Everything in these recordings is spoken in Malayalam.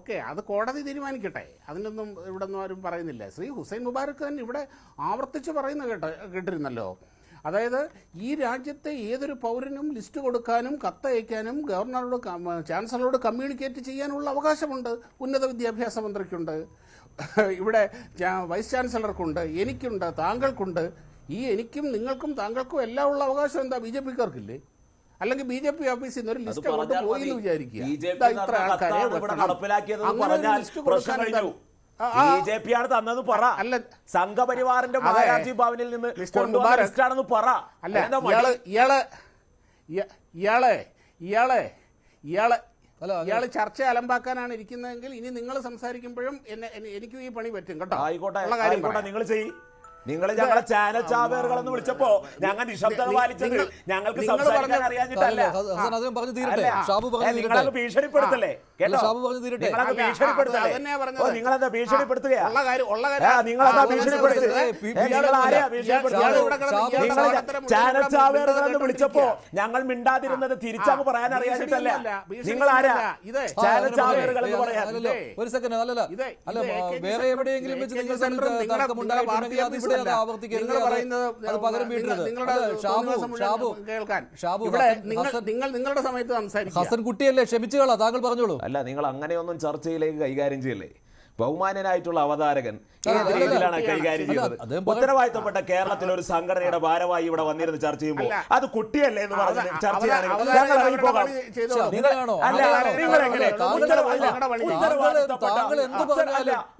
ഓക്കെ അത് കോടതി തീരുമാനിക്കട്ടെ. അതിനൊന്നും ഇവിടെ ഒന്നും ആരും പറയുന്നില്ല. ശ്രീ ഹുസൈൻ മുബാരക്ക് തന്നെ ഇവിടെ ആവർത്തിച്ച് പറയുന്ന കേട്ട കേട്ടിരുന്നല്ലോ. അതായത് ഈ രാജ്യത്തെ ഏതൊരു പൗരനും ലിസ്റ്റ് കൊടുക്കാനും കത്തയക്കാനും ഗവർണറോട് ചാൻസലറോട് കമ്മ്യൂണിക്കേറ്റ് ചെയ്യാനുള്ള അവകാശമുണ്ട്. ഉന്നത വിദ്യാഭ്യാസ മന്ത്രിക്കുണ്ട്. ഇവിടെ വൈസ് ചാൻസലർക്കുണ്ട്. എനിക്കുണ്ട് താങ്കൾക്കുണ്ട്. ഈ എനിക്കും നിങ്ങൾക്കും താങ്കൾക്കും എല്ലാം ഉള്ള അവകാശം എന്താ? ബി ജെ പിക്കാർക്കില്ലേ? അല്ലെങ്കിൽ ബി ജെ പി ഓഫീസിൽ നിന്ന് ഒരു ലിസ്റ്റ് അങ്ങോട്ട് പോയി എന്ന്. വിചാരിക്കുക. ഇത്ര ആൾക്കാരെ ആ. ബി ജെ പി ആണ് തന്നത് പറ. അല്ല. സംഘപരിവാറിന്റെ മഹാരാജി ഭവനിൽ നിന്ന് ലിസ്റ്റാണെന്ന് പറ. അല്ല? ഇയാൾ ഇയാൾ ഇയ- ഇയാളെ ഇയാളെ ഇയാളെ ഇയാൾ ചർച്ച അലമ്പാക്കാനാണ് ഇരിക്കുന്നതെങ്കിൽ ഇനി നിങ്ങൾ സംസാരിക്കുമ്പോഴും എന്നെ എനിക്കും ഈ പണി പറ്റും കേട്ടോ. ആയിക്കോട്ടെ ഉള്ള കാര്യം ആയിക്കോട്ടെ നിങ്ങൾ ചെയ്യ്. നിങ്ങൾ ഞങ്ങളെ ചാനൽ ചാവേറുകൾ എന്ന് വിളിച്ചപ്പോ ഞങ്ങൾ നിശബ്ദത പാലിച്ചത് ഞങ്ങൾക്ക് സംസാരിക്കാൻ അറിയാഞ്ഞിട്ടല്ല. അദ്ദേഹം പറഞ്ഞു തീരട്ടെ. ഷാബു പറഞ്ഞു നിങ്ങളത് ഭീഷണിപ്പെടുത്തല്ലേ? കേട്ടോ? ഷാബു പറഞ്ഞു തീരട്ടെ. നിങ്ങളത് ഭീഷണിപ്പെടുത്തല്ലേ? ഭീഷണിപ്പെടുത്തുകയാ? ഭീഷണിപ്പെടുത്തുക ചാനൽ ചാവേറുകൾ എന്ന് വിളിച്ചപ്പോ ഞങ്ങൾ മിണ്ടാതിരുന്നത് തിരിച്ചങ്ങ് പറയാൻ അറിയാഞ്ഞിട്ടല്ല. നിങ്ങൾ ആരാ. ചാനൽ ചാവേറുകൾ എന്ന് പറയാൻ. ഒരു സെക്കൻഡ് അല്ലല്ല അല്ല വേറെ എവിടെയെങ്കിലും വെച്ച് നിങ്ങൾ അത് നിങ്ങൾ പറയുന്നത് പകരം വീട്ടരുത് കേൾക്കാൻ. ഷാബു ഇവിടെ നിങ്ങൾ നിങ്ങളുടെ സമയത്ത് സംസാരിക്കുക. ഹസൻ കുട്ടിയല്ലേ? ക്ഷമിച്ചുകളാ താങ്കൾ പറഞ്ഞോളൂ. അല്ല നിങ്ങൾ അങ്ങനെയൊന്നും ചർച്ചയിലേക്ക് കൈകാര്യം ചെയ്യല്ലേ? ബഹുമാനനായിട്ടുള്ള അവതാരകൻ ഏത് രീതിയിലാണ് കൈകാര്യം ചെയ്യുന്നത്? ചെയ്തത് ഉത്തരവാദിത്തപ്പെട്ട കേരളത്തിലെ ഒരു സംഘടനയുടെ ഭാരവായി ഇവിടെ വന്നിരുന്ന് ചർച്ച ചെയ്യുമ്പോൾ അത് കുട്ടിയല്ലേ എന്ന് പറഞ്ഞ് ചർച്ചയാണെങ്കിൽ അവതാ- ഞങ്ങൾ ഇറങ്ങിപ്പോകാം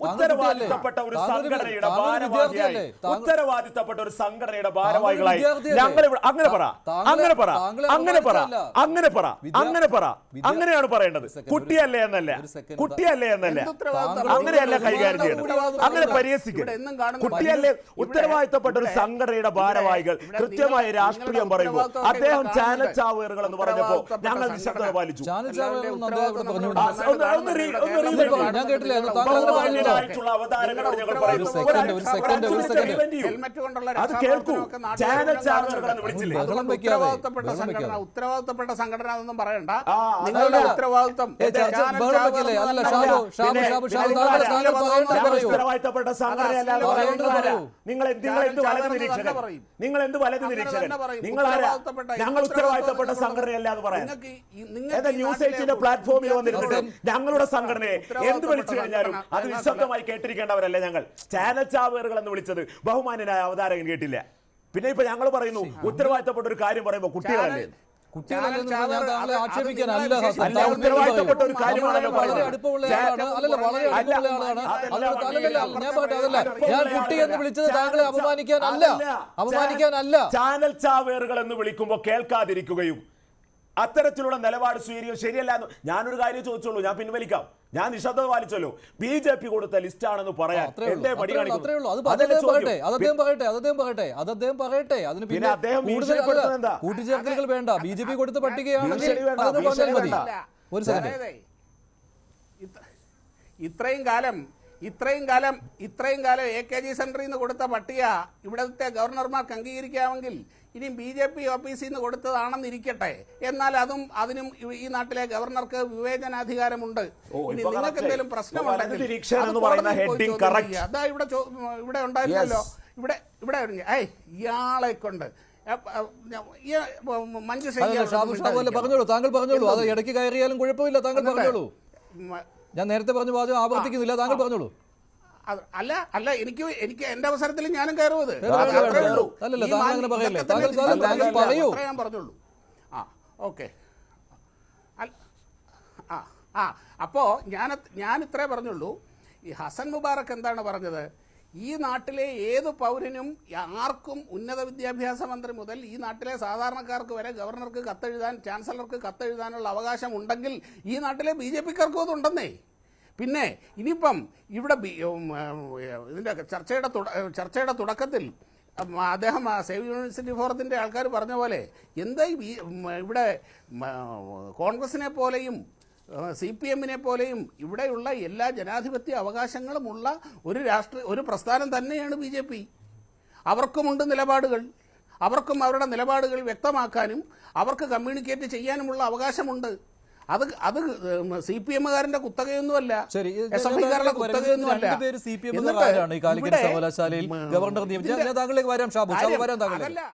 ഉത്തരവാദിത്തപ്പെട്ട- ഒരു സംഘടനയുടെ ഭാരവാഹിയായി. ഉത്തരവാദിത്തപ്പെട്ട ഒരു സംഘടനയുടെ ഭാരവാഹികളായി? ഞങ്ങൾ അങ്ങനെ പറ. അങ്ങനെ പറ. അങ്ങനെ പറ. അങ്ങനെ പറ. അങ്ങനെ പറ. അങ്ങനെയാണ് പറയേണ്ടത്. കുട്ടിയല്ലേ എന്നല്ല? കുട്ടിയല്ലേ എന്നല്ല? അങ്ങനെയല്ല കൈകാര്യം ചെയ്യണം. അങ്ങനെ എന്നും കുട്ടിയല്ലേ ഉത്തരവാദിത്തപ്പെട്ട ഒരു സംഘടനയുടെ ഭാരവാഹികൾ. കൃത്യമായ രാഷ്ട്രീയം പറയുമ്പോൾ അദ്ദേഹം ചാനൽ ചാവുകൾ ചാവേറുകൾ എന്ന് പറഞ്ഞപ്പോ ഉത്തരവാദിത്തപ്പെട്ട ഞങ്ങൾ നിശബ്ദത പാലിച്ചു. അത് കേൾക്കൂ. ചാനൽ ചാവേറുകൾ എന്ന്. വിളിച്ചില്ലേ? ഉത്തരവാദിത്തപ്പെട്ട സംഘടന. വെക്കാതെ. ഉത്തരവാദിത്തപ്പെട്ട സംഘടന എന്നൊന്നും പറയണ്ട. നിങ്ങളുടെ. ഉത്തരവാദിത്തം ഉത്തരവാദിത്തപ്പെട്ട സംഘടനയല്ലാതെ? പറയൂ. നിങ്ങൾ എന്ത് നിങ്ങൾ എന്ത് വലത് നിരീക്ഷകൻ? നിങ്ങൾ എന്ത് വലത് നിരീക്ഷകൻ? നിങ്ങൾ ആരാ? ഞങ്ങൾ ഉത്തരവാദിത്തപ്പെട്ട സംഘടനയല്ല സംഘടനയല്ലാതെ ഈ ന്യൂസ് ഏജിന്റെ എയ്റ്റിന്റെ പ്ലാറ്റ്ഫോമിൽ വന്നിരുന്നിട്ട് ഞങ്ങളുടെ സംഘടനയെ എന്ത് വിളിച്ചു കഴിഞ്ഞാലും അത്. നിശബ്ദമായി കേട്ടിരിക്കേണ്ടവരല്ല ഞങ്ങൾ? ചാനൽ ചാവേറുകൾ എന്ന് വിളിച്ചത് ബഹുമാനനായ അവതാരകൻ കേട്ടില്ല. പിന്നെ ഇപ്പൊ ഞങ്ങൾ പറയുന്നു ഉത്തരവാദിത്തപ്പെട്ട ഒരു കാര്യം പറയുമ്പോൾ കുട്ടികളല്ലേ? ഞാൻ കുട്ടി എന്ന് വിളിച്ചത് താങ്കളെ. അപമാനിക്കാനല്ല ചാനൽ ചാവേറുകൾ എന്ന് വിളിക്കുമ്പോൾ കേൾക്കാതിരിക്കുകയും അത്തരത്തിലുള്ള നിലപാട് സ്വീകരിക്കുക ശരിയല്ല എന്ന് ഞാനൊരു കാര്യം ചോദിച്ചോളൂ ഞാൻ പിൻവലിക്കാം. ഞാൻ നിശബ്ദത പാലിച്ചല്ലോ. ബി ജെ പി കൊടുത്ത ലിസ്റ്റ് ആണെന്ന് പറയാൻ എന്റെ പടി? കൂട്ടിച്ചേർക്കലുകൾ വേണ്ട. ബി ജെ പി കൊടുത്ത പട്ടികയാണെങ്കിൽ ഇത്രയും കാലം ഇത്രയും കാലം ഇത്രയും കാലം എ കെ ജി സെന്ററിൽ നിന്ന് കൊടുത്ത പട്ടിക ഇവിടുത്തെ ഗവർണർമാർക്ക് അംഗീകരിക്കാമെങ്കിൽ ഇനി ബി ജെ പി ഓഫീസിൽ നിന്ന് കൊടുത്തതാണെന്നിരിക്കട്ടെ എന്നാൽ അതും അതിനും ഈ- നാട്ടിലെ ഗവർണർക്ക് വിവേചനാധികാരമുണ്ട്. നിങ്ങൾക്ക് എന്തെങ്കിലും പ്രശ്നമുണ്ടെങ്കിൽ. അതാ ഇവിടെ ഇവിടെ ഉണ്ടായിരുന്നല്ലോ. ഇവിടെ ഇവിടെ ഏയ് ഇയാളെ കൊണ്ട് അല്ല പറഞ്ഞോളൂ? താങ്കൾ പറഞ്ഞോളൂ. അത് ഇടയ്ക്ക് കയറിയാലും കുഴപ്പമില്ല. താങ്കൾ പറഞ്ഞോളൂ. ഞാൻ നേരത്തെ പറഞ്ഞ വാചകം ആവർത്തിക്കുന്നില്ല താങ്കൾ പറഞ്ഞോളൂ. അല്ല അല്ല എനിക്ക് എനിക്ക് എന്റെ അവസരത്തിൽ ഞാനും കയറുന്നത്. ഞാൻ പറഞ്ഞുള്ളൂ. ആ ഓക്കെ. ആ ആ. അപ്പോ ഞാൻ ഞാൻ ഇത്രേ പറഞ്ഞുള്ളൂ. ഈ ഹസൻ മുബാറക്ക് എന്താണ് പറഞ്ഞത്? ഈ നാട്ടിലെ ഏത് പൗരനും ആർക്കും ഉന്നത വിദ്യാഭ്യാസ മന്ത്രി മുതൽ ഈ നാട്ടിലെ സാധാരണക്കാർക്ക് വരെ ഗവർണർക്ക് കത്തെഴുതാൻ ചാൻസലർക്ക് കത്തെഴുതാനുള്ള അവകാശം ഉണ്ടെങ്കിൽ ഈ നാട്ടിലെ ബി ജെ പിക്കാർക്കും അതുണ്ടെന്നേ. പിന്നെ ഇനിയിപ്പം ഇവിടെ ഇതിന്റെ ചർച്ചയുടെ ചർച്ചയുടെ തുടക്കത്തിൽ അദ്ദേഹം സേവ് യൂണിവേഴ്സിറ്റി ഫോറത്തിന്റെ ആൾക്കാർ പറഞ്ഞ പോലെ എന്താ ഇവിടെ കോൺഗ്രസിനെ പോലെയും സി പി എമ്മിനെ പോലെയും ഇവിടെയുള്ള എല്ലാ ജനാധിപത്യ അവകാശങ്ങളുമുള്ള ഒരു രാഷ്ട്രീയ ഒരു പ്രസ്ഥാനം തന്നെയാണ് ബി ജെ പി. അവർക്കുമുണ്ട് നിലപാടുകൾ. അവർക്കും അവരുടെ നിലപാടുകൾ വ്യക്തമാക്കാനും അവർക്ക് കമ്മ്യൂണിക്കേറ്റ് ചെയ്യാനുമുള്ള അവകാശമുണ്ട്. അത് അത് സി പി എമ്മുകാരന്റെ കുത്തകയൊന്നുമല്ല. എസ് എഫ് ഐക്കാരുടെ കുത്തകയൊന്നുമല്ല. ഗവർണർ നിയമിച്ച താങ്കളിലേക്ക് വരാം ഷാബു. വരാം താങ്കളിലേക്ക്.